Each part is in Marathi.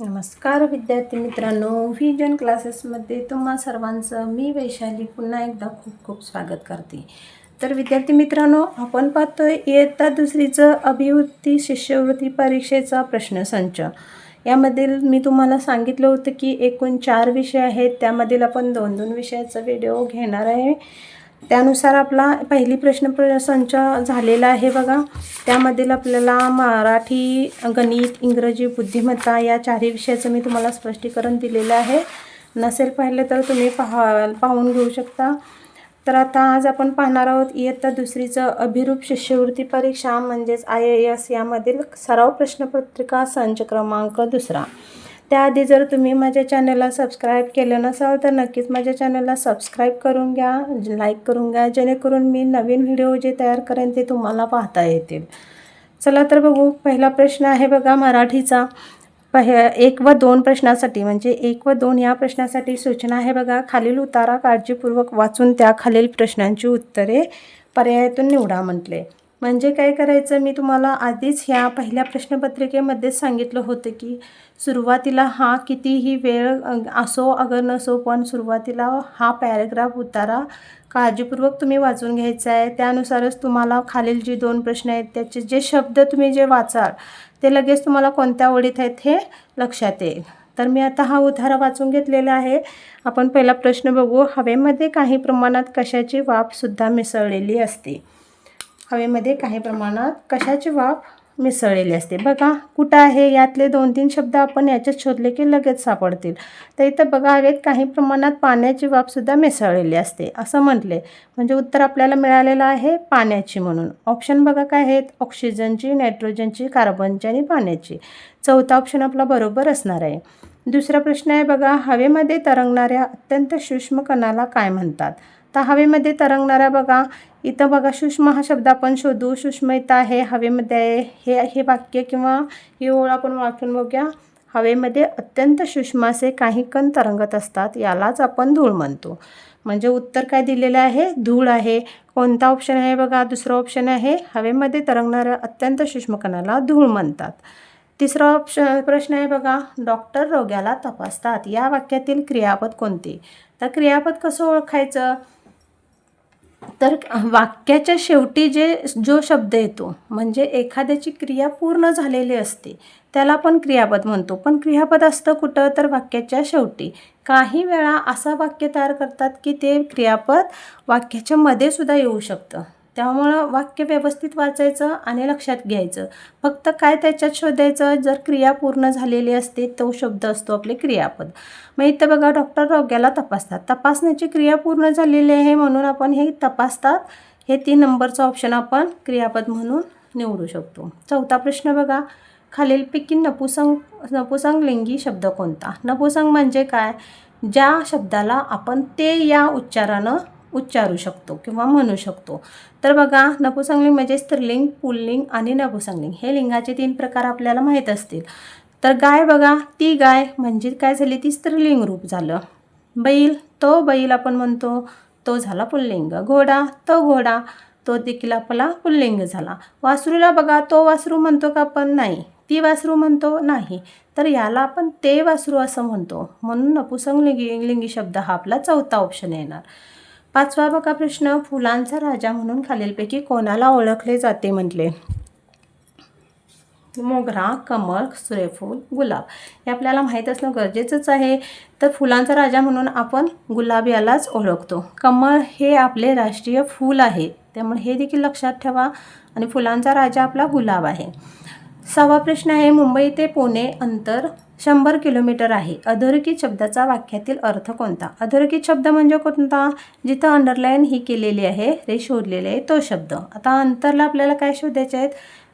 नमस्कार विद्यार्थी मित्रांनो व्हिजन क्लासेसमध्ये तुम्हा सर्वांचं मी वैशाली पुन्हा एकदा खूप खूप स्वागत करते. तर विद्यार्थी मित्रांनो आपण पाहतोय इयत्ता दुसरीचं अभिवृत्ती शिष्यवृत्ती परीक्षेचा प्रश्नसंच. यामधील मी तुम्हाला सांगितलं होतं की एकूण चार विषय आहेत त्यामधील आपण दोन दोन विषयाचा व्हिडिओ घेणार आहे. त्यानुसार आपला पहिली प्रश्न प्र- संच झालेला आहे बघा. त्यामधील आपल्याला मराठी गणित इंग्रजी बुद्धिमत्ता या चारही विषयाचं मी तुम्हाला स्पष्टीकरण दिलेलं आहे. नसेल पाहिलं तर तुम्ही पहा पाहून घेऊ शकता. तर आता आज आपण पाहणार आहोत इयत्ता दुसरीचं अभिरूप शिष्यवृत्ती परीक्षा म्हणजेच आय ए एस यामधील सराव प्रश्नपत्रिका संच क्रमांक दुसरा. त्याआधी जर तुम्ही माझ्या चॅनलला सबस्क्राईब केलं नसाल तर नक्कीच माझ्या चॅनलला सबस्क्राईब करून घ्या लाईक करून घ्या जेणेकरून मी नवीन व्हिडिओ जे तयार करेन ते तुम्हाला पाहता येतील. चला तर बघू पहिला प्रश्न आहे बघा मराठीचा. पह एक व दोन प्रश्नासाठी म्हणजे एक व दोन या प्रश्नासाठी सूचना आहे बघा. खालील उतारा काळजीपूर्वक वाचून त्या खालील प्रश्नांची उत्तरे पर्यायातून निवडा म्हटले. म्हणजे काय करायचं? मी तुम्हाला आधीच ह्या पहिल्या प्रश्नपत्रिकेमध्येच सांगितलं होतं की सुरुवातीला हा कितीही वेळ असो अगर नसो पण सुरुवातीला हा पॅरेग्राफ उतारा. काळजीपूर्वक तुम्ही वाचून घ्यायचा आहे त्यानुसारच तुम्हाला खालील जे दोन प्रश्न आहेत त्याचे जे शब्द तुम्ही जे वाचाल ते लगेच तुम्हाला कोणत्या ओळीत आहेत हे लक्षात येईल. तर मी आता हा उतारा वाचून घेतलेला आहे. आपण पहिला प्रश्न बघू. हवेमध्ये काही प्रमाणात कशाची वाफसुद्धा मिसळलेली असते? हवेमध्ये काही प्रमाणात कशाची वाफ मिसळलेली असते? बघा कुठं आहे? यातले दोन तीन शब्द आपण याच्यात शोधले की लगेच सापडतील. तर इथं बघा हवेत काही प्रमाणात पाण्याची वाफसुद्धा मिसळलेली असते असं म्हटले. म्हणजे उत्तर आपल्याला मिळालेलं आहे पाण्याची म्हणून. ऑप्शन बघा काय आहेत? ऑक्सिजनची नायट्रोजनची कार्बनची आणि पाण्याची. चौथा ऑप्शन आपला बरोबर असणार आहे. दुसरा प्रश्न आहे बघा हवेमध्ये तरंगणाऱ्या अत्यंत सूक्ष्म कणाला काय म्हणतात? तर हवेमध्ये तरंगणाऱ्या बघा इथं बघा सूक्ष्म हा शब्द आपण शोधू. सूक्ष्मता आहे हवेमध्ये आहे. हे हे वाक्य किंवा ही ओळ आपण वाचून बघूया. हवेमध्ये अत्यंत सूक्ष्म असे काही कण तरंगत असतात यालाच आपण धूळ म्हणतो. म्हणजे उत्तर काय दिलेलं आहे? धूळ आहे. कोणता ऑप्शन आहे बघा? दुसरा ऑप्शन आहे हवेमध्ये तरंगणाऱ्या अत्यंत सूक्ष्म कणाला धूळ म्हणतात. तिसरा ऑप्शन प्रश्न आहे बघा डॉक्टर रोग्याला तपासतात. या वाक्यातील क्रियापद कोणते? तर क्रियापद कसं ओळखायचं? तर वाक्याच्या शेवटी जे जो शब्द येतो म्हणजे एखाद्याची क्रिया पूर्ण झालेली असते त्याला आपण क्रियापद म्हणतो. पण क्रियापद असतं कुठं? तर वाक्याच्या शेवटी. काही वेळा असं वाक्य तयार करतात की ते क्रियापद वाक्याच्या मध्ये सुद्धा येऊ शकतं. त्यामुळं वाक्य व्यवस्थित वाचायचं आणि लक्षात घ्यायचं. फक्त काय त्याच्यात शोधायचं? जर क्रिया पूर्ण झालेली असते तो शब्द असतो आपले क्रियापद. मग इथं बघा डॉक्टर रोग्याला तपासतात. तपासण्याची क्रिया पूर्ण झालेली आहे म्हणून आपण हे तपासतात. हे तीन नंबरचं ऑप्शन आपण क्रियापद म्हणून निवडू शकतो. चौथा प्रश्न बघा. खालीलपैकी नपुसंग नपुसंगलिंगी शब्द कोणता? नपुसंग म्हणजे काय? ज्या शब्दाला आपण ते या उच्चारानं उच्चारू शकतो किंवा म्हणू शकतो. तर बघा नपुसंगलिंग म्हणजे स्त्रीलिंग पुल्लिंग आणि नपुसंगलिंग. हे लिंगाचे तीन प्रकार आपल्याला माहीत असतील. तर गाय बघा ती गाय म्हणजे काय झाली? ती स्त्रीलिंग रूप झालं. बैल तो बैल आपण म्हणतो तो झाला पुल्लिंग. घोडा तो घोडा तो देखील आपला पुल्लिंग झाला. वासरूला बघा तो वासरू म्हणतो का आपण? नाही. ती वासरू म्हणतो नाही. तर याला आपण ते वासरू असं म्हणतो. म्हणून नपुसंग लिंगी लिंगी शब्द हा आपला चौथा ऑप्शन येणार. पाचवा बघा प्रश्न फुलांचा राजा म्हणून खालीलपैकी कोणाला ओळखले जाते म्हटले? मोगरा कमळ सूर्यफूल गुलाब. हे आपल्याला माहीत असणं गरजेचंच आहे. तर फुलांचा राजा म्हणून आपण गुलाब यालाच ओळखतो. कमळ हे आपले राष्ट्रीय फूल आहे. त्यामुळे हे देखील लक्षात ठेवा. आणि फुलांचा राजा आपला गुलाब आहे. सहावा प्रश्न आहे मुंबई ते पुणे अंतर शंभर किलोमीटर आहे. अधोरेखित शब्दाचा वाक्यातील अर्थ कोणता? अधोरेखित शब्द म्हणजे कोणता? जिथं अंडरलाईन ही केलेली आहे रे शोधलेले आहे तो शब्द. आता अंतरला आपल्याला काय शोधायचे आहेत?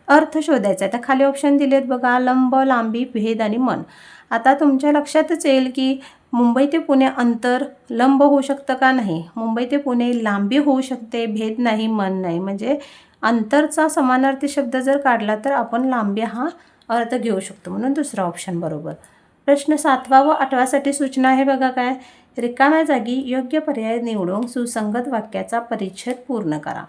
अर्थ शोधायचा आहे. तर खाली ऑप्शन दिलेत बघा लंब लांबी भेद आणि मन. आता तुमच्या लक्षातच येईल की मुंबई ते पुणे अंतर लंब होऊ शकतं का नाही? मुंबई ते पुणे लांबी होऊ शकते भेद नाही मन नाही. म्हणजे अंतरचा समानार्थी शब्द जर काढला तर आपण लांबी हा अर्थ घेऊ शकतो. म्हणून दुसरा ऑप्शन बरोबर. प्रश्न सातवा व आठवासाठी सूचना आहे बघा काय? रिकाम्या जागी योग्य पर्याय निवडून सुसंगत वाक्याचा परिच्छेद पूर्ण करा.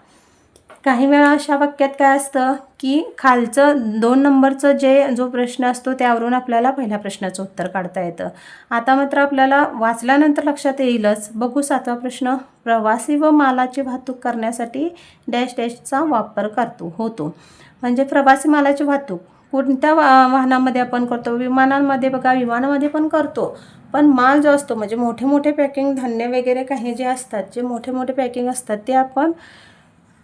काही वेळा अशा वाक्यात काय असतं की खालचं दोन नंबरचं जे जो प्रश्न असतो त्यावरून आपल्याला पहिल्या प्रश्नाचं उत्तर काढता येतं. आता मात्र आपल्याला वाचल्यानंतर लक्षात येईलच. बघू सातवा प्रश्न. प्रवासी व मालाची वाहतूक करण्यासाठी डॅश डॅशचा वापर करतो होतो. म्हणजे प्रवासी मालाची वाहतूक. कोणत्या वा वाहनामध्ये आपण करतो? विमानांमध्ये बघा विमानामध्ये पण करतो. पण माल जो असतो म्हणजे मोठे मोठे पॅकिंग धान्य वगैरे काही जे असतात जे मोठे मोठे पॅकिंग असतात ते आपण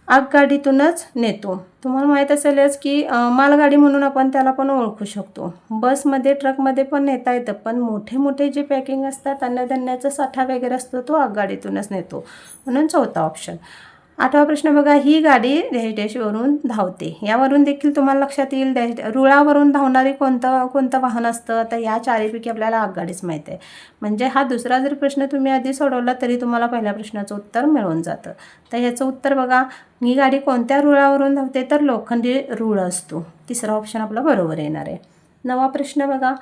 आगगाडीतूनच नेतो. तुम्हाला माहीत असेलच की मालगाडी म्हणून आपण त्याला पण ओळखू शकतो. बसमध्ये ट्रकमध्ये पण नेता येतं पण मोठे मोठे जे पॅकिंग असतात अन्नधान्याचा साठा वगैरे असतो तो आगगाडीतूनच नेतो. म्हणून चौथा ऑप्शन आठवा प्रश्न बघा ही गाडी डॅश डॅशवरून धावते. यावरून देखील तुम्हाला लक्षात येईल डॅश रुळावरून धावणारे कोणतं कोणतं वाहन असतं? तर या चारीपैकी आपल्याला आगगाडीच माहीत आहे. म्हणजे हा दुसरा जर प्रश्न तुम्ही आधी सोडवला तरी तुम्हाला पहिल्या प्रश्नाचं उत्तर मिळून जातं. तर ह्याचं उत्तर बघा ही गाडी कोणत्या रुळावरून धावते? तर लोखंडी रूळ असतो. तिसरा ऑप्शन आपला बरोबर येणार आहे. नवा प्रश्न बघा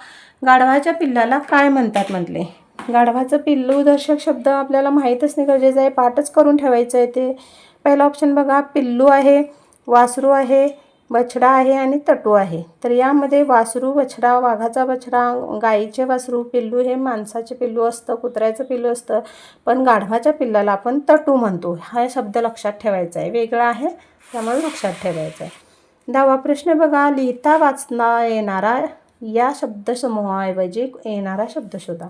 गाढवाच्या पिल्लाला काय म्हणतात म्हटले? गाढवाचं पिल्लू दर्शक शब्द आपल्याला माहीतच नाही गरजेचं आहे पाठच करून ठेवायचं आहे ते. पहिला ऑप्शन बघा पिल्लू आहे वासरू आहे बछडा आहे आणि तटू आहे. तर यामध्ये वासरू बछडा वाघाचा बछडा गाईचे वासरू पिल्लू हे माणसाचे पिल्लू असतं कुत्र्याचं पिल्लू असतं. पण गाढवाच्या पिल्लाला आपण तटू म्हणतो. हा शब्द लक्षात ठेवायचा आहे. वेगळा आहे त्यामुळे लक्षात ठेवायचा आहे. दहावा प्रश्न बघा लिहिता वाचना येणारा या शब्दसमूहाऐवजी येणारा शब्द शोधा.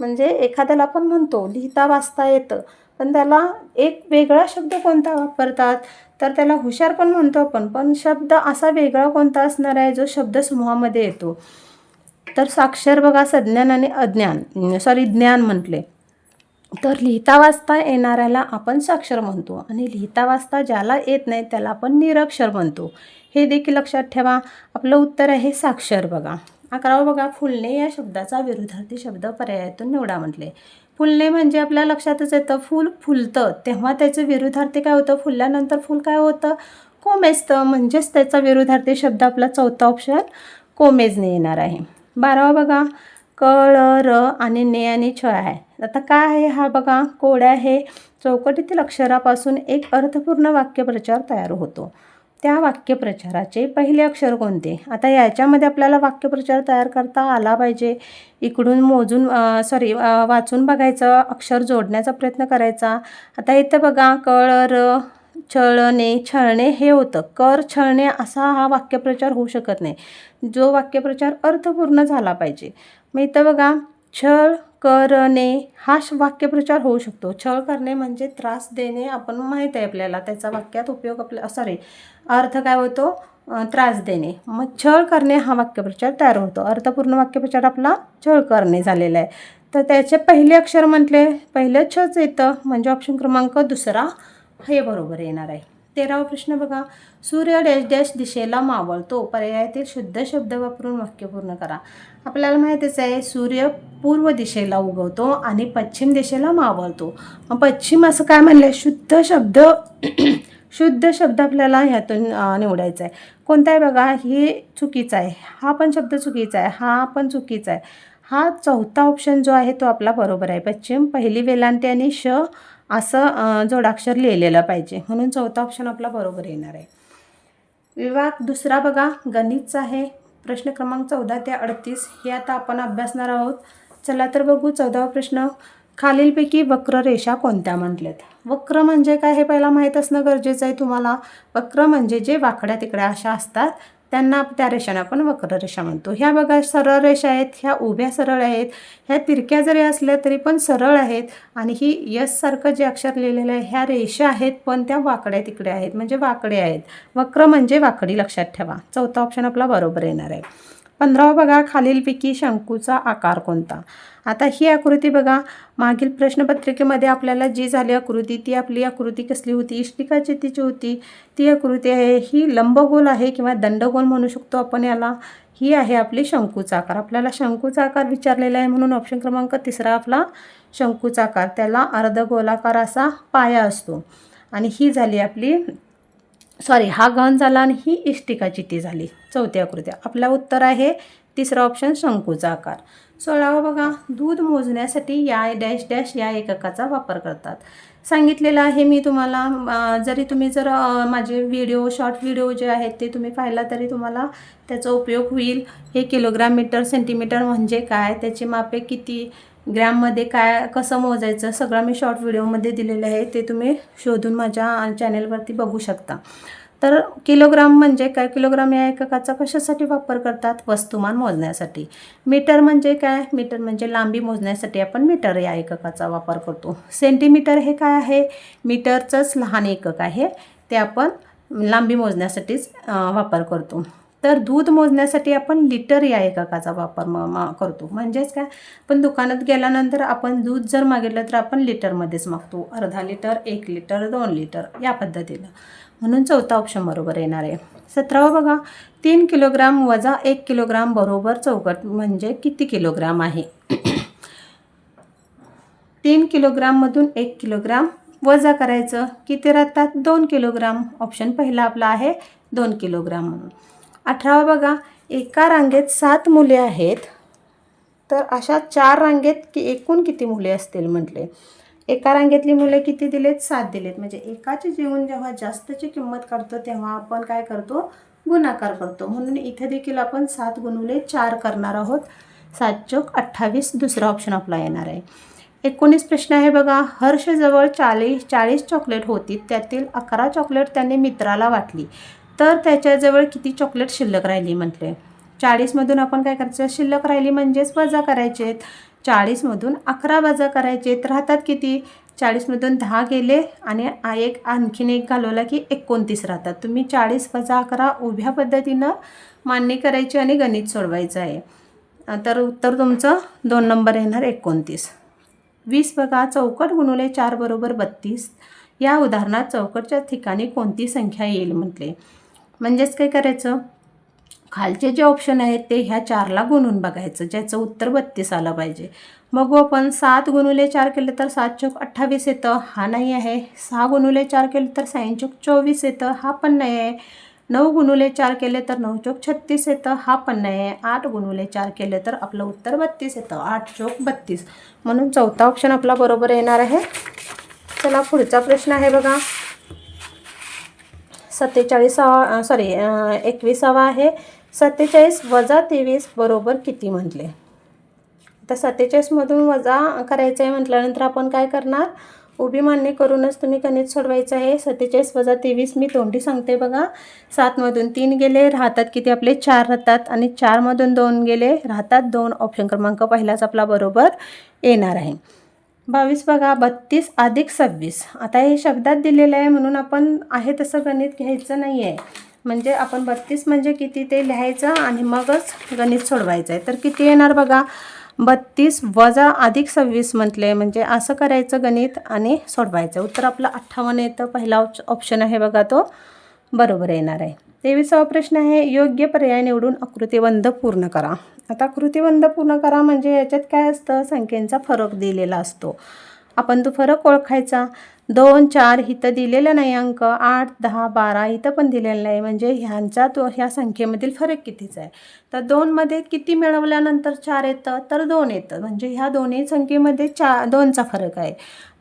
म्हणजे एखाद्याला आपण म्हणतो लिहिता वाचता येतं. पण त्याला एक वेगळा शब्द कोणता वापरतात? तर त्याला हुशार पण म्हणतो आपण पण शब्द असा वेगळा कोणता असणार आहे जो शब्दसमूहामध्ये येतो? तर साक्षर बघा सज्ञान आणि अज्ञान सॉरी ज्ञान म्हटले. तर लिहिता वाचता येणाऱ्याला आपण साक्षर म्हणतो आणि लिहिता वाचता ज्याला येत नाही त्याला आपण निरक्षर म्हणतो. हे देखील लक्षात ठेवा. आपलं उत्तर आहे साक्षर बघा. अकरावं बघा फुलणे या शब्दाचा विरुद्धार्थी शब्द पर्यायातून निवडा म्हटले. फुलणे म्हणजे आपल्या लक्षातच येतं फूल फुलतं. तेव्हा त्याचं विरुद्धार्थी काय होतं? फुलल्यानंतर फूल काय होतं? कोमेजतं म्हणजेच त्याचा विरुद्धार्थी शब्द आपला चौथा ऑप्शन कोमेजने येणार आहे. बारावा बघा क ळ र आणि ने आणि छ आहे. आता काय आहे हा बघा? कोड्या हे चौकटीतील अक्षरापासून एक अर्थपूर्ण वाक्यप्रचार तयार होतो. त्या वाक्यप्रचाराचे पहिले अक्षर कोणते? आता याच्यामध्ये आपल्याला वाक्यप्रचार तयार करता आला पाहिजे. इकडून मोजून सॉरी वाचून बघायचं अक्षर जोडण्याचा प्रयत्न करायचा. आता इथं बघा कळ र छळणे छळणे हे होतं. कर छळणे असा हा वाक्यप्रचार होऊ शकत नाही. जो वाक्यप्रचार अर्थपूर्ण झाला पाहिजे. मग इथं बघा छळ करणे हा श- वाक्यप्रचार होऊ शकतो. छळ करणे म्हणजे त्रास देणे आपण माहीत आहे आपल्याला. त्याचा वाक्यात उपयोग आपल्या सॉरी अर्थ काय होतो? त्रास देणे. मग छळ करणे हा वाक्यप्रचार तयार होतो. अर्थपूर्ण वाक्यप्रचार आपला छळ करणे झालेला आहे. तर त्याचे पहिले अक्षर म्हटले पहिलं छच येतं म्हणजे ऑप्शन क्रमांक दुसरा हे बरोबर येणार आहे. तेरावा प्रश्न बघा. सूर्य डॅश डॅश दिशेला मावळतो पर्यायातील शुद्ध शब्द वापरून वाक्य पूर्ण करा. आपल्याला माहितीच आहे सूर्य पूर्व दिशेला उगवतो आणि पश्चिम दिशेला मावळतो. पश्चिम असं काय म्हणलं? शुद्ध शब्द शुद्ध शब्द आपल्याला ह्यातून निवडायचा आहे कोणता आहे बघा हे चुकीचा आहे हा पण शब्द चुकीचा आहे हा पण चुकीचा आहे हा चौथा ऑप्शन जो आहे तो आपला बरोबर आहे. पश्चिम पहिली वेलांटी आणि श असं जोडाक्षर लिहिलेलं पाहिजे. म्हणून चौथा ऑप्शन आपला बरोबर येणार आहे. विभाग दुसरा बघा गणितचा आहे. प्रश्न क्रमांक चौदा ते अडतीस हे आता आपण अभ्यासणार आहोत. चला तर बघू चौदावा प्रश्न. खालीलपैकी वक्ररेषा कोणत्या म्हटल्यात? वक्र म्हणजे काय हे पहिला माहीत असणं गरजेचं आहे तुम्हाला. वक्र म्हणजे जे वाकड्या तिकड्या अशा असतात त्यांना त्या रेषांना आपण वक्र रेषा म्हणतो. ह्या बघा सरळ रेषा आहेत ह्या उभ्या सरळ आहेत ह्या तिरक्या जरी असल्या तरी पण सरळ आहेत आणि ही यससारखं जे अक्षर लिहिलेलं आहे ह्या रेषा आहेत पण त्या वाकड्या तिकड्या आहेत म्हणजे वाकडे आहेत. वक्र म्हणजे वाकडी लक्षात ठेवा. चौथा ऑप्शन आपला बरोबर येणार आहे. पंधरावा बघा खालीलपैकी शंकूचा आकार कोणता? आता ही आकृती बघा. मागील प्रश्नपत्रिकेमध्ये आपल्याला जी झाली आकृती ती आपली आकृती कसली होती? इष्टिका चितीची होती. ती आकृती आहे ही लंबगोल आहे किंवा दंडगोल म्हणू शकतो आपण याला. ही आहे आपली शंकूचा आकार. आपल्याला शंकूचा आकार विचारलेला आहे म्हणून ऑप्शन क्रमांक तिसरा आपला शंकूचा आकार. त्याला अर्धगोलाकार असा पाया असतो. आणि ही झाली आपली सॉरी हा गण झाला आणि ही इष्टिका चिती झाली. चौथी आकृती आपला उत्तर आहे तिसरा ऑप्शन शंकूचा आकार. सोळावा बघा दूध मोजण्यासाठी या डॅश डॅश या एककाचा वापर करतात. सांगितलेलं आहे मी तुम्हाला जरी तुम्ही जर माझे व्हिडिओ शॉर्ट व्हिडिओ जे आहेत ते तुम्ही पाहिला तरी तुम्हाला त्याचा उपयोग होईल. हे किलोग्राम मीटर सेंटीमीटर म्हणजे काय? त्याची मापे किती? ग्रॅममध्ये काय कसं मोजायचं? सगळं मी शॉर्ट व्हिडिओमध्ये दिलेलं आहे. ते तुम्ही शोधून माझ्या चॅनेलवरती बघू शकता. तर किलोग्राम म्हणजे काय? किलोग्राम या एककाचा कशासाठी वापर करतात? वस्तुमान मोजण्यासाठी. मीटर म्हणजे काय? मीटर म्हणजे लांबी मोजण्यासाठी आपण मीटर या एककाचा वापर करतो. सेंटीमीटर हे काय आहे? मीटरचंच लहान एकक आहे. ते आपण लांबी मोजण्यासाठीच वापर करतो. तर दूध मोजण्यासाठी आपण लिटर या एककाचा वापर म मा करतो. म्हणजेच काय? पण दुकानात गेल्यानंतर आपण दूध जर मागितलं तर आपण लिटरमध्येच मागतो. अर्धा लिटर एक लिटर दोन लिटर या पद्धतीनं. म्हणून चौथा ऑप्शन बरोबर येणार आहे. सतरावं बघा तीन किलोग्राम वजा एक किलोग्राम बरोबर चौकट म्हणजे किती किलोग्राम आहे? तीन किलोग्राममधून एक किलोग्राम वजा करायचं किती राहतात? दोन किलोग्राम ऑप्शन पहिला आपला आहे दोन किलोग्राम म्हणून. अठरावा बघा एका रांगेत सात मुले आहेत तर अशा चार रांगेत की एकूण किती मुले असतील म्हटले? एका रांगेतली मुले किती दिलेत? सात दिलेत. म्हणजे एकाचे जेवण जेव्हा जास्तची किंमत काढतो तेव्हा आपण काय करतो? गुणाकार करतो. म्हणून इथे देखील आपण सात गुणुले चार करणार आहोत. सात चोक अठ्ठावीस दुसरा ऑप्शन आपला येणार आहे. एकोणीस प्रश्न आहे बघा. हर्षजवळ चाळीस चाळीस चॉकलेट होती. त्यातील अकरा चॉकलेट त्याने मित्राला वाटली. तर त्याच्याजवळ किती चॉकलेट शिल्लक राहिली म्हटले? चाळीसमधून आपण काय करायचं? शिल्लक राहिली म्हणजेच वजा करायचे चाळीसमधून अकरा वजा करायचे. राहतात किती? चाळीसमधून दहा गेले आणि एक आणखीन एक घालवला की एकोणतीस राहतात. तुम्ही चाळीस वजा अकरा उभ्या पद्धतीनं मान्य करायची आणि गणित सोडवायचं आहे. तर उत्तर तुमचं दोन नंबर येणार एकोणतीस. वीस बघा चौकट गुणुले चार बरोबर बत्तीस. या उदाहरणात चौकटच्या ठिकाणी कोणती संख्या येईल म्हटले. म्हणजेच काय करायचं? खालचे जे ऑप्शन आहेत ते ह्या चारला गुणून बघायचं ज्याचं उत्तर बत्तीस आलं पाहिजे. मग हो, आपण सात गुणुले चार केले तर सात चौक अठ्ठावीस येतं हा नाही आहे. सहा गुणुले चार केले तर साईन चौक चोवीस येतं हा पण नाही आहे. नऊ गुणुले चार केले तर नऊ चौक छत्तीस येतं हा पण नाही आहे. आठ गुणुले चार केले तर आपलं उत्तर बत्तीस येतं आठ चौक बत्तीस. म्हणून चौथा ऑप्शन आपला बरोबर येणार आहे. चला पुढचा प्रश्न आहे बघा. सत्तेचाळीसावा सॉरी एकविसावा आहे. सत्तेचाळीस वजा तेवीस बरोबर किती म्हटले? आता सत्तेचाळीसमधून वजा करायचं आहे म्हटल्यानंतर आपण काय करणार? उभी मान्य करूनच तुम्ही गणित सोडवायचं आहे. सत्तेचाळीस वजा तेवीस मी तोंडी सांगते बघा. सातमधून तीन गेले राहतात किती आपले? चार राहतात. आणि चारमधून दोन गेले राहतात दोन. ऑप्शन क्रमांक पहिलाच आपला बरोबर येणार आहे. बावीस बघा बत्तीस अधिक सव्वीस. आता हे शब्दात दिलेलं आहे म्हणून आपण आहे तसं गणित घ्यायचं नाही आहे म्हणजे आपण बत्तीस म्हणजे किती ते लिहायचं आणि मगच गणित सोडवायचं आहे. तर किती येणार बघा? बत्तीस वजा अधिक सव्वीस म्हटले म्हणजे असं करायचं गणित आणि सोडवायचं. उत्तर आपलं अठ्ठावन्न येतं. पहिला ऑप्शन आहे बघा तो. बरोबर येणार आहे. तेवीसावा प्रश्न आहे योग्य पर्याय निवडून आकृतीबंध पूर्ण करा. आता आकृतीबंध पूर्ण करा म्हणजे याच्यात काय असतं? संख्येचा फरक दिलेला असतो. आपण तो फरक ओळखायचा. दोन चार इथं दिलेलं नाही अंक. आठ दहा बारा इथं पण दिलेलं नाही. म्हणजे ह्यांचा तो ह्या संख्येमधील फरक कितीचा आहे? तर दोनमध्ये किती मिळवल्यानंतर चार येतं? तर दोन येतं. म्हणजे ह्या दोन्ही संख्येमध्ये चा दोनचा फरक आहे.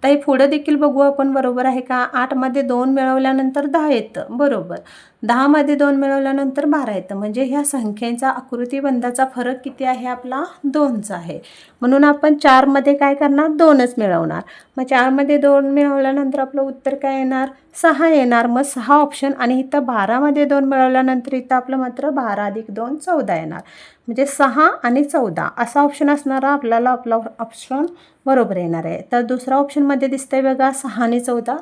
तर हे पुढं देखील बघू आपण बरोबर आहे का? आठमध्ये दोन मिळवल्यानंतर दहा येतं. बरोबर. दहामध्ये दोन मिळवल्यानंतर बारा येतं. म्हणजे ह्या संख्येचा आकृतीबंधाचा फरक किती आहे आपला? दोनचा आहे. म्हणून आपण चारमध्ये काय करणार? दोनच मिळवणार. मग चारमध्ये दोन मिळवल्यानंतर आपलं उत्तर काय येणार? सहा येणार. मग सहा ऑप्शन आणि इथं बारामध्ये दोन मिळवल्यानंतर इथं आपलं मात्र बारा अधिक दोन चौदा येणार. म्हणजे सहा आणि चौदा. असा ऑप्शन असणारा आपल्याला आपला ऑप्शन बरोबर येणार आहे. तर दुसरा ऑप्शनमध्ये दिसतंय बघा सहा आणि चौदा.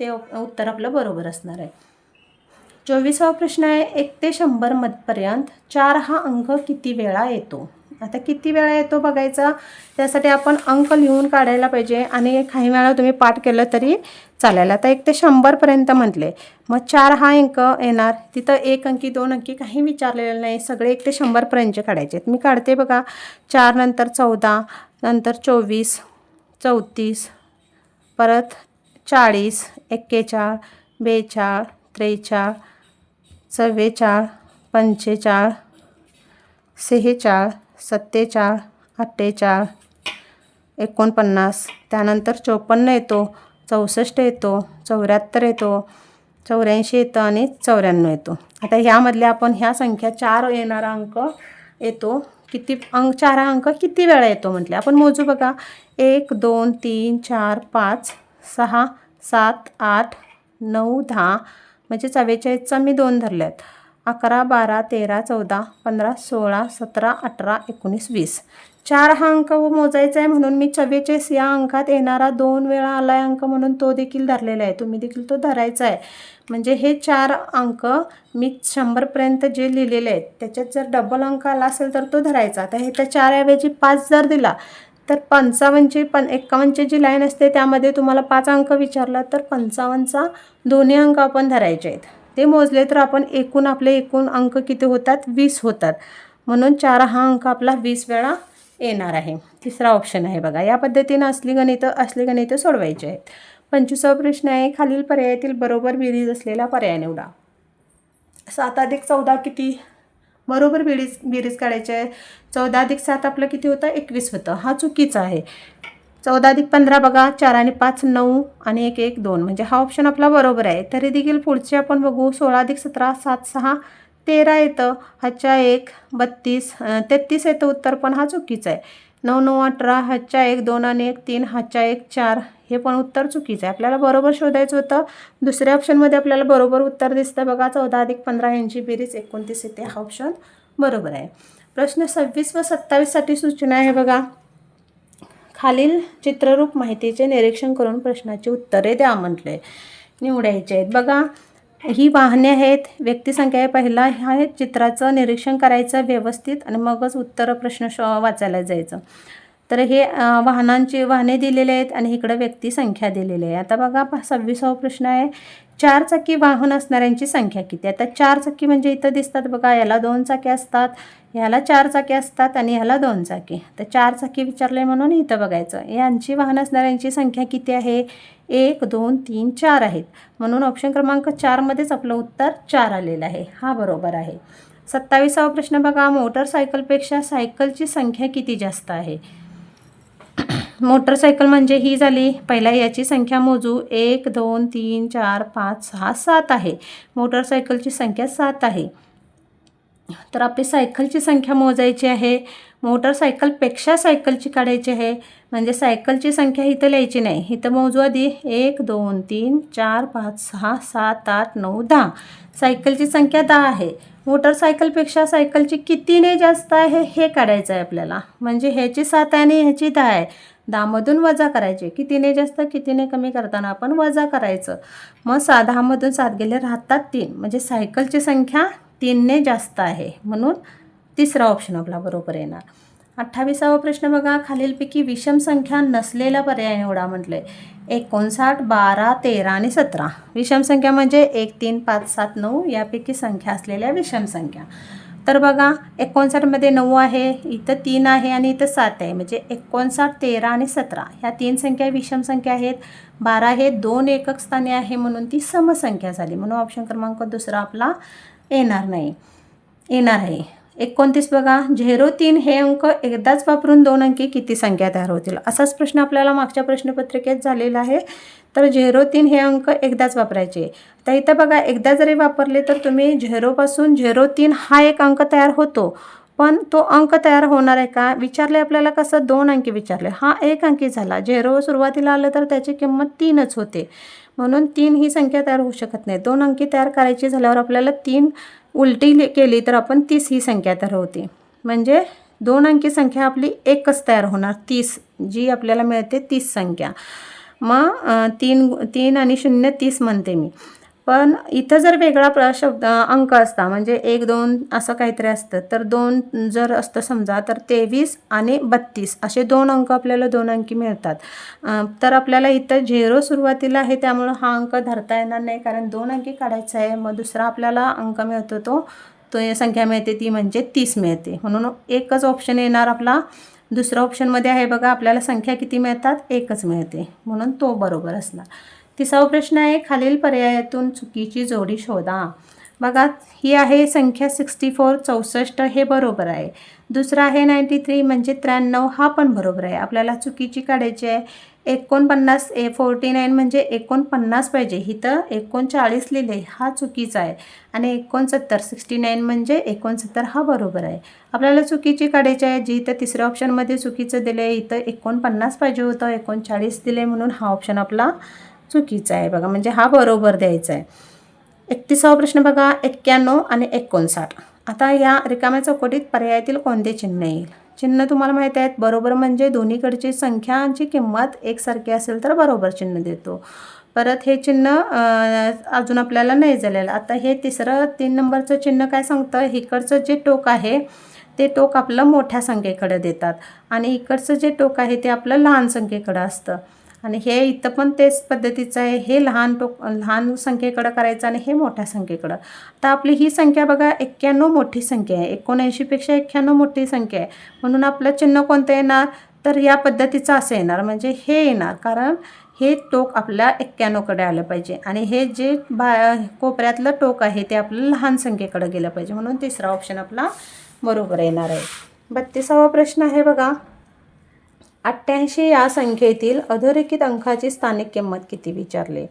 ते उत्तर आपलं बरोबर असणार आहे. चोवीसावा प्रश्न आहे एक ते शंभर मधपर्यंत चार हा अंक किती वेळा येतो? आता किती वेळा येतो बघायचा? त्यासाठी आपण अंक लिहून काढायला पाहिजे आणि काही वेळा तुम्ही पाठ केलं तरी चालेल. आता एक ते शंभरपर्यंत म्हटले. मग चार हा अंक येणार. तिथं एक अंकी दोन अंकी काही विचारलेलं नाही. सगळे एक ते शंभरपर्यंतचे काढायचे आहेत. मी काढते बघा. चार नंतर चौदा नंतर चोवीस चौतीस परत चाळीस एक्केचाळ बेचाळ त्रेचाळ चव्वेचाळ पंचेचाळ सेहेचाळ सत्तेचाळ अठ्ठेचाळ एकोणपन्नास त्यानंतर चोपन्न येतो चौसष्ट येतो चौऱ्याहत्तर येतो चौऱ्याऐंशी येतं आणि चौऱ्याण्णव येतो. आता ह्यामधल्या आपण ह्या संख्या चार येणारा अंक येतो. किती अंक चार अंक किती वेळा येतो म्हटले? आपण मोजू बघा. एक दोन तीन चार पाच सहा सात आठ नऊ दहा. म्हणजे चव्वेचाळीसचा मी दोन धरले आहेत अकरा बारा तेरा चौदा पंधरा सोळा सतरा अठरा एकोणीस वीस. चार हा अंक मोजायचा आहे म्हणून मी चव्वेचाळीस या अंकात येणारा दोन वेळा आला आहे अंक म्हणून तो देखील धरलेला आहे. तुम्ही देखील तो धरायचा आहे. म्हणजे हे चार अंक मी शंभरपर्यंत जे लिहिलेले आहेत त्याच्यात जर डबल अंक आला असेल तर तो धरायचा. आता हे त्या चारऐवजी पाच जर दिला तर पंचावन्नची पण एक्कावन्नची जी लाईन असते त्यामध्ये तुम्हाला पाच अंक विचारला तर पंचावन्नचा दोन्ही अंक आपण धरायचे आहेत. ते मोजले तर आपण एकूण आपले एकूण अंक किती होतात? वीस होतात. म्हणून चार हा अंक आपला वीस वेळा येणार आहे. तिसरा ऑप्शन आहे बघा. या पद्धतीनं असली गणितं असली गणितं सोडवायची आहेत. पंचवीसावा प्रश्न आहे. खालील पर्यायातील बरोबर बेरीज असलेला पर्याय निवडा. सात अधिक चौदा किती? बरोबर बेरीज बेरीज काढायची आहे. चौदा अधिक सात आपलं किती होतं? एकवीस होतं. हा चुकीचा आहे. चौदा अधिक पंधरा बघा चार आणि पाच नऊ आणि एक एक दोन. म्हणजे हा ऑप्शन आपला बरोबर आहे. तरी देखील पुढचे आपण बघू सोळा अधिक सतरा सात सहा तेरा येतं. हाच्या एक बत्तीस तेहतीस येतं उत्तर पण हा चुकीचा आहे. नऊ नऊ अठरा हाच्या एक दोन आणि एक तीन हाच्या एक चार हे पण उत्तर चुकीचं आहे. आपल्याला बरोबर शोधायचं होतं. दुसऱ्या ऑप्शनमध्ये आपल्याला बरोबर उत्तर दिसतं बघा. चौदा अधिक पंधरा यांची बेरीज एकोणतीस येते. हा ऑप्शन बरोबर आहे. प्रश्न सव्वीस व सत्तावीससाठी सूचना आहे बघा. खालील चित्ररूप माहितीचे निरीक्षण करून प्रश्नाची उत्तरे द्या म्हटले. निवडायचे आहेत. बघा ही वाहने आहेत. व्यक्तिसंख्या पहिला ह्या चित्राचं निरीक्षण करायचं व्यवस्थित आणि मगच उत्तर प्रश्न श वाचायला जायचं. तर हे वाहनांची वाहने दिलेले आहेत आणि इकडं व्यक्तिसंख्या दिलेली आहे. आता बघा सव्वीसावा प्रश्न आहे. चार चाकी वाहन असणाऱ्यांची संख्या किती? आता चार चाकी म्हणजे इथं दिसतात बघा याला दोन चाकी असतात. ह्याला चार चाकी असतात आणि ह्याला दोन चाकी. तर चार चाकी विचारले म्हणून इथं बघायचं. यांची वाहन असणाऱ्यांची संख्या किती आहे? एक दोन तीन चार आहेत. म्हणून ऑप्शन क्रमांक चारमध्येच आपलं उत्तर चार आलेलं आहे. हा बरोबर आहे. सत्तावीसावा प्रश्न बघा. मोटरसायकलपेक्षा सायकलची संख्या किती जास्त आहे? मोटरसायकल म्हणजे ही झाली. पहिला याची संख्या मोजू. एक दोन तीन चार पाच सहा सात आहे. मोटरसायकलची संख्या सात आहे. तर आपली सायकलची संख्या मोजायची आहे. मोटरसायकलपेक्षा सायकलची काढायची आहे. म्हणजे सायकलची संख्या इथं लिहायची नाही. इथं मोजू आधी एक दोन तीन चार पाच सहा सात आठ नऊ दहा. सायकलची संख्या दहा आहे. मोटरसायकलपेक्षा सायकलची कितीने जास्त आहे हे काढायचं आहे आपल्याला. म्हणजे ह्याची सात आहे आणि ह्याची दहा आहे. दहामधून वजा करायचे. कितीने जास्त कितीने कमी करताना आपण वजा करायचं. मग सा दहामधून सात गेले राहतात तीन. म्हणजे सायकलची संख्या तीनने जास्त आहे म्हणून तिसरा ऑप्शन आपला बरोबर येणार. अठ्ठावीसावा प्रश्न बघा. खालीलपैकी विषम संख्या नसलेला पर्याय निवडा आहे एकोणसाठ बारा तेरा आणि सतरा. विषम संख्या म्हणजे एक तीन पाच सात नऊ यापैकी संख्या असलेल्या विषम संख्या. तर बघा एकोणसाठमध्ये नऊ आहे इथं तीन आहे आणि इथं सात आहे. म्हणजे एकोणसाठ तेरा आणि सतरा ह्या तीन संख्या विषम संख्या आहेत. बारा हे दोन एकक स्थानी आहे म्हणून ती समसंख्या झाली. म्हणून ऑप्शन क्रमांक दुसरा आपला येणार नाही. येणार आहे. एकोणतीस बघा झेरो तीन हे अंक एकदाच वापरून दोन अंकी किती संख्या तयार होतील? असाच प्रश्न आपल्याला मागच्या प्रश्नपत्रिकेत झालेला आहे. तर झेरो तीन हे अंक एकदाच वापरायचे. तर इथं बघा एकदा जरी वापरले तर तुम्ही झेरोपासून झेरो तीन हा एक अंक तयार होतो. पण तो अंक तयार होणार आहे का? विचारले आपल्याला कसं? दोन अंकी विचारले. हा एक अंकी झाला. झेरो सुरुवातीला आलं तर त्याची किंमत तीनच होते. म्हणून तीन ही संख्या तयार होऊ शकत नाही. दोन अंकी तयार करायची झाल्यावर आपल्याला तीन उलटी केली तर आपण तीस ही संख्या तयार होते म्हणजे दोन अंकी संख्या आपली एकच तयार होणार. तीस. जी आपल्याला मिळते तीस संख्या. मग तीन तीन आणि शून्य तीस म्हणते मी. पण इथं जर वेगळा प्र शब्द अंक असता म्हणजे एक दोन असं काहीतरी असतं तर दोन जर असतं समजा तर तेवीस आणि बत्तीस असे दोन अंक आपल्याला दोन अंकी मिळतात. तर आपल्याला इथं झेरो सुरुवातीला आहे त्यामुळं हा अंक धरता येणार नाही कारण दोन अंकी काढायचा आहे मग दुसरा आपल्याला अंक मिळतो तो तो संख्या मिळते ती म्हणजे तीस मिळते. म्हणून एकच ऑप्शन येणार आपला. दुसऱ्या ऑप्शनमध्ये आहे बघा आपल्याला संख्या किती मिळतात? एकच मिळते. म्हणून तो बरोबर असणार. तिसावा प्रश्न आहे खालील पर्यायातून चुकीची जोडी शोधा. बघा ही आहे संख्या सिक्स्टी फोर चौसष्ट हे बरोबर आहे. दुसरा आहे नाईंटी थ्री म्हणजे त्र्याण्णव हा पण बरोबर आहे. आपल्याला चुकीची काढायची आहे. एकोणपन्नास ए फोर्टी नाईन म्हणजे एकोणपन्नास पाहिजे. इथं एकोणचाळीस लिहिले हा चुकीचा आहे. आणि एकोणसत्तर सिक्स्टी नाईन म्हणजे एकोणसत्तर हा बरोबर आहे. आपल्याला चुकीची काढायची आहे जी इथं तिसऱ्या ऑप्शनमध्ये चुकीचं दिलं आहे इथं एकोणपन्नास पाहिजे होतं एकोणचाळीस दिले म्हणून हा ऑप्शन आपला चुकीचा आहे बघा म्हणजे हा बरोबर द्यायचा आहे. एकतीसावा प्रश्न बघा एक्क्याण्णव आणि एकोणसाठ. आता या रिकाम्या चौकटीत पर्यायातील कोणते चिन्ह येईल? चिन्ह तुम्हाला माहीत आहेत बरोबर म्हणजे दोन्हीकडची संख्यांची किंमत एकसारखी असेल तर बरोबर चिन्ह देतो. परत हे चिन्ह अजून आपल्याला नाही झालेलं. आता हे तिसरं तीन नंबरचं चिन्ह काय सांगतं? इकडचं जे टोक आहे ते टोक आपलं मोठ्या संख्येकडे देतात. आणि इकडचं जे टोक आहे ते आपलं लहान संख्येकडं असतं. आणि हे इथं पण तेच पद्धतीचं आहे. हे लहान टोक लहान संख्येकडं करायचं आणि हे मोठ्या संख्येकडं. तर आपली ही संख्या बघा एक्क्याण्णव मोठी संख्या आहे. एकोणऐंशीपेक्षा एक्क्याण्णव मोठी संख्या आहे. म्हणून आपलं चिन्ह कोणतं येणार? तर या पद्धतीचं असं येणार. म्हणजे हे येणार. कारण हे टोक आपल्या एक्क्याण्णवकडे आलं पाहिजे. आणि हे जे बा कोपऱ्यातलं टोक आहे ते आपलं लहान संख्येकडे गेलं पाहिजे. म्हणून तिसरा ऑप्शन आपला बरोबर येणार आहे. बत्तीसावा प्रश्न आहे बघा. अठ्ठ्याऐंशी या संख्येतील अधोरेखित अंकाची स्थानिक किंमत किती विचारले?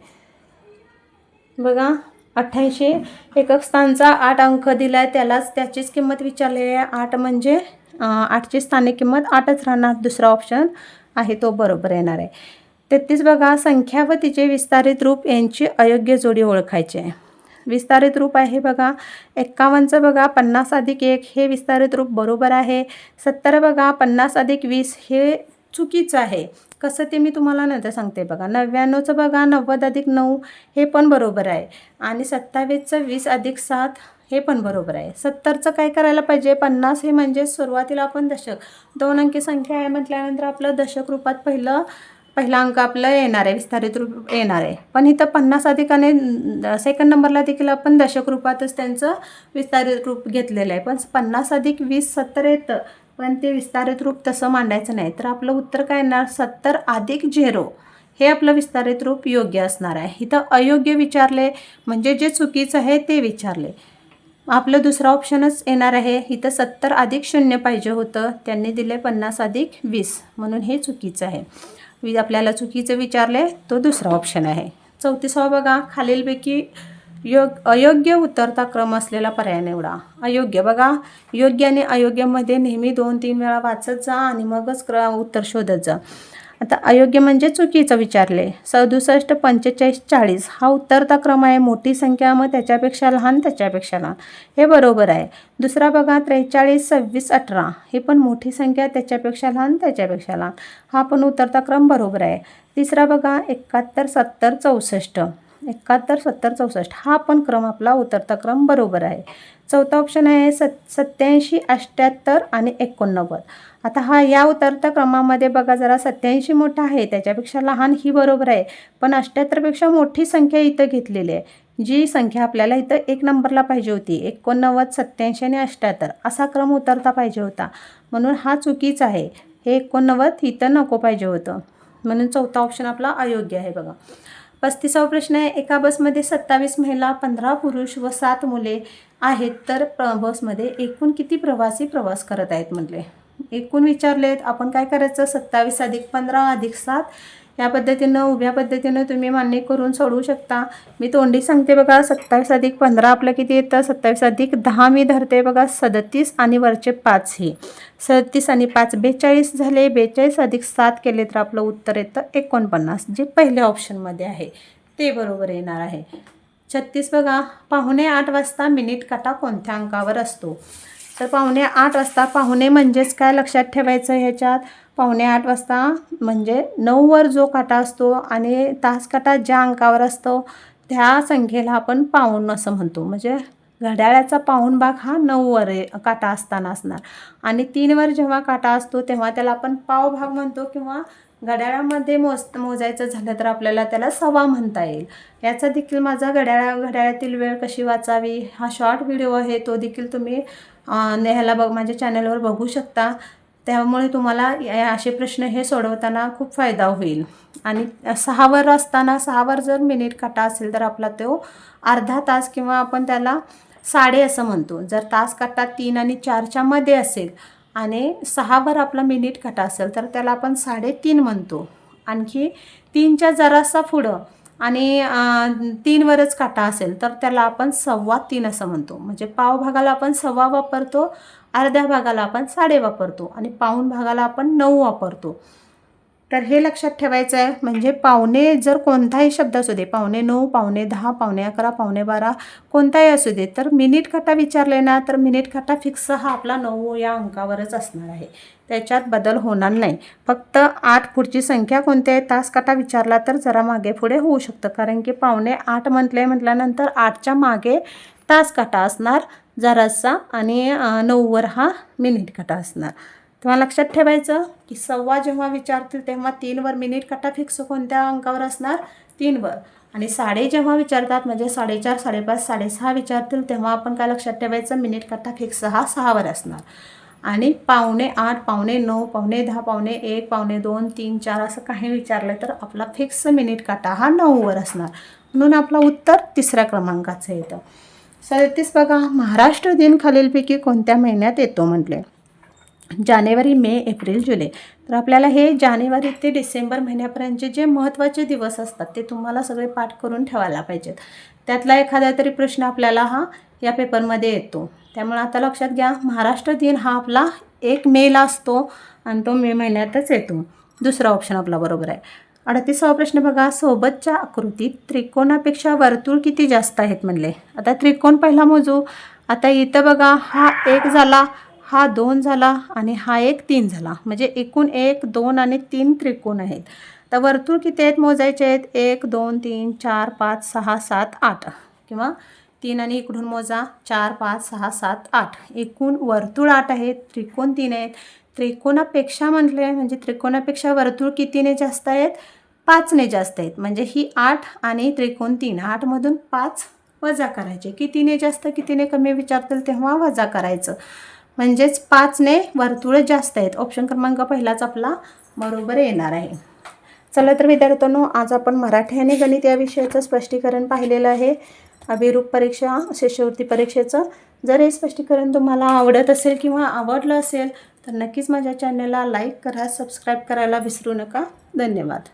बघा अठ्ठ्याऐंशी एकक स्थानचा आठ अंक दिला आहे त्यालाच त्याचीच किंमत विचारलेली आहे. आठ म्हणजे आठची स्थानिक किंमत आठच राहणार. दुसरा ऑप्शन आहे तो बरोबर येणार आहे. तेहतीस बघा संख्या व तिचे विस्तारित रूप यांची अयोग्य जोडी ओळखायची आहे. विस्तारित रूप आहे बघा. एक्कावन्नचं बघा पन्नास अधिक एक हे विस्तारित रूप बरोबर आहे. सत्तर बघा पन्नास अधिक वीस हे चुकीचं आहे. कसं ते मी तुम्हाला नंतर सांगते बघा. नव्याण्णवचं बघा नव्वद अधिक नऊ हे पण बरोबर आहे. आणि सत्तावीसचं वीस अधिक सात हे पण बरोबर आहे. सत्तरचं काय करायला पाहिजे? पन्नास हे म्हणजे सुरुवातीला आपण दशक. दोन अंकी संख्या आहे म्हटल्यानंतर आपलं दशक रूपात पहिलं पहिला अंक आपलं येणार आहे विस्तारित रूप येणार आहे. पण इथं पन्नास अधिकाने सेकंड नंबरला देखील आपण दशक रूपातच त्यांचं विस्तारित रूप घेतलेलं आहे. पण पन्नास अधिक वीस सत्तर येतं. पण ते विस्तारित रूप तसं मांडायचं नाही. तर आपलं उत्तर काय येणार? सत्तर अधिक झेरो. हे आपलं विस्तारित रूप योग्य असणार आहे. इथं अयोग्य विचारले म्हणजे जे चुकीचं आहे ते विचारले. आपलं दुसरं ऑप्शनच येणार आहे. इथं सत्तर अधिक शून्य पाहिजे होतं. त्यांनी दिले पन्नास अधिक वीस. म्हणून हे चुकीचं आहे. वि आपल्याला चुकीचं विचारले तो दुसरा ऑप्शन आहे. चौतीसावा बघा. खालीलपैकी योग अयोग्य उतरता क्रम असलेला पर्याय निवडा. अयोग्य बघा. योग्य आणि अयोग्यमध्ये नेहमी दोन तीन वेळा वाचत जा आणि मगच क्र उत्तर शोधत जा. आता अयोग्य म्हणजे चुकीचं विचारले. सदुसष्ट पंचेचाळीस चाळीस हा उत्तरता क्रम आहे. मोठी संख्या मग त्याच्यापेक्षा लहान त्याच्यापेक्षा लहान हे बरोबर आहे. दुसरा बघा त्रेचाळीस सव्वीस अठरा. हे पण मोठी संख्या त्याच्यापेक्षा लहान त्याच्यापेक्षा लहान हा पण उतरता क्रम बरोबर आहे. तिसरा बघा एकाहत्तर सत्तर चौसष्ट. एकाहत्तर सत्तर चौसष्ट. हा पण क्रम आपला उतरता क्रम बरोबर आहे. चौथा ऑप्शन आहे सत् सत्याऐंशी अष्ट्याहत्तर आणि एकोणनव्वद. आता हा या उतरत्या क्रमामध्ये बघा जरा सत्याऐंशी मोठा आहे त्याच्यापेक्षा लहान ही बरोबर आहे. पण अष्ट्याहत्तरपेक्षा मोठी संख्या इथं घेतलेली आहे. जी संख्या आपल्याला इथं एक नंबरला पाहिजे होती एकोणनव्वद सत्याऐंशी आणि अष्ट्याहत्तर असा क्रम उतरता पाहिजे होता. म्हणून हा चुकीचा आहे. हे एकोणनव्वद इथं नको पाहिजे होतं. म्हणून चौथा ऑप्शन आपला अयोग्य आहे बघा. पस्तीसावा प्रश्न आहे एका बसमध्ये सत्तावीस महिला पंधरा पुरुष व सात मुले आहेत. तर बसमध्ये एकूण किती प्रवासी प्रवास करत आहेत म्हटले? एकूण विचारलेत आपण काय करायचं? सत्तावीस अधिक पंधरा अधिक सात? या पद्धतीनं उभ्या पद्धतीनं तुम्ही मान्य करून सोडवू शकता. मी तोंडी सांगते बघा सत्तावीस अधिक पंधरा आपलं किती येतं? सत्तावीस अधिक दहा मी धरते बघा सदतीस आणि वरचे पाच ही. सदतीस आणि पाच बेचाळीस झाले बेचाळीस अधिक सात केले तर आपलं उत्तर येतं एकोणपन्नास जे पहिल्या ऑप्शनमध्ये आहे. ते बरोबर येणार आहे. छत्तीस बघा पाहुणे आठ वाजता मिनिट काटा कोणत्या अंकावर असतो? तर पाहुणे आठ वाजता पाहुणे म्हणजेच काय लक्षात ठेवायचं ह्याच्यात? पाहुणे आठ वाजता म्हणजे नऊवर जो काटा असतो आणि तास काटा ज्या अंकावर असतो त्या संख्येला आपण पाऊण असं म्हणतो. म्हणजे घड्याळाचा पाऊण भाग हा नऊवर काटा असताना असणार. आणि तीनवर जेव्हा काटा असतो तेव्हा त्याला आपण पाव भाग म्हणतो किंवा घड्याळामध्ये मोज मोजायचं झालं तर आपल्याला त्याला सवा म्हणता येईल. याचा देखील माझा घड्याळा घड्याळातील वेळ कशी वाचावी? हा शॉर्ट व्हिडिओ आहे तो देखील तुम्ही ह्याला बघ माझ्या चॅनलवर बघू शकता. त्यामुळे तुम्हाला असे प्रश्न हे सोडवताना खूप फायदा होईल. आणि सहावर असताना सहावर जर मिनिट काटा असेल तर आपला तो अर्धा तास किंवा आपण त्याला साडे असं म्हणतो. जर तास काटा तीन आणि चारच्या मध्ये असेल आणि सहावर आपला मिनिट काटा असेल तर त्याला आपण साडेतीन म्हणतो. आणखी तीनच्या जरासा पुढं आणि तीनवरच काटा असेल तर त्याला आपण सव्वा तीन असं म्हणतो. म्हणजे पाव भागाला आपण सव्वा वापरतो अर्ध्या भागाला आपण साडे वापरतो आणि पाऊण भागाला आपण नऊ वापरतो. तर हे लक्षात ठेवायचं आहे म्हणजे पावणे जर कोणताही शब्द असू दे पावणे नऊ पावणे दहा पावणे अकरा पावणे बारा कोणताही असू दे तर मिनिट काटा विचारले ना तर मिनिट काटा फिक्स हा आपला नऊ या अंकावरच असणार आहे. त्याच्यात बदल होणार नाही. फक्त आठ पुढची संख्या कोणती आहे तासकाटा विचारला तर जरा मागे पुढे होऊ शकतं. कारण की पावणे आठ म्हटले म्हटल्यानंतर आठच्या मागे तास काटा असणार जरासा आणि नऊवर हा मिनिट काटा असणार. तेव्हा लक्षात ठेवायचं की सव्वा जेव्हा विचारतील तेव्हा तीनवर मिनिट कटा फिक्स कोणत्या अंकावर असणार? तीनवर. आणि साडे जेव्हा विचारतात म्हणजे साडेचार साडेपाच साडेसहा विचारतील तेव्हा आपण काय लक्षात ठेवायचं? मिनिट कट्टा फिक्स हा सहावर असणार. आणि पावणे आठ पावणे नऊ पावणे दहा पावणे एक पावणे दोन तीन चार असं काही विचारलं तर आपला फिक्स मिनिट काटा हा नऊवर असणार. म्हणून आपलं उत्तर तिसऱ्या क्रमांकाचं येतं. सदतीस बघा महाराष्ट्र दिन खालीलपैकी कोणत्या महिन्यात येतो म्हटले? जानेवारी मे एप्रिल जुलै. तर आपल्याला हे जानेवारी ते डिसेंबर महिन्यापर्यंतचे जे महत्त्वाचे दिवस असतात ते तुम्हाला सगळे पाठ करून ठेवायला पाहिजेत. त्यातला एखादा तरी प्रश्न आपल्याला हा या पेपरमध्ये येतो. त्यामुळे आता लक्षात घ्या महाराष्ट्र दिन हा आपला एक मेला असतो आणि तो मे महिन्यातच येतो. दुसरा ऑप्शन आपला बरोबर आहे. अडतीसावा प्रश्न बघा सोबतच्या आकृतीत त्रिकोणापेक्षा वर्तुळ किती जास्त आहेत म्हणले. आता त्रिकोण पहिला मोजू. आता इथं बघा हा एक झाला हा दोन झाला आणि हा एक तीन झाला. म्हणजे एकूण एक दोन आणि तीन त्रिकोण आहेत. तर वर्तुळ किती आहेत? मोजायचे आहेत? एक दोन तीन चार पाच सहा सात आठ. किंवा तीन आणि इकडून मोजा. चार पाच सहा सात आठ. एकूण वर्तुळ आठ आहेत. त्रिकोण तीन आहेत. त्रिकोणापेक्षा म्हटले म्हणजे त्रिकोणापेक्षा वर्तुळ कितीने जास्त आहेत? पाचने जास्त आहेत. म्हणजे ही आठ आणि त्रिकोण तीन. आठमधून पाच वजा करायचे. कितीने जास्त कितीने कमी विचारतील तेव्हा वजा करायचं. म्हणजेच पाचने वर्तुळ जास्त आहेत. ऑप्शन क्रमांक पहिलाच आपला बरोबर येणार आहे. चला तर विद्यार्थ्यांनो आज आपण मराठी आणि गणित या विषयाचं स्पष्टीकरण पाहिलेलं आहे. अभिरूप परीक्षा शिष्यवृत्ती परीक्षेचं. जर हे स्पष्टीकरण तुम्हाला आवडत असेल किंवा आवडलं असेल तर नक्कीच माझ्या चॅनलला लाईक करा सबस्क्राईब करायला विसरू नका. धन्यवाद.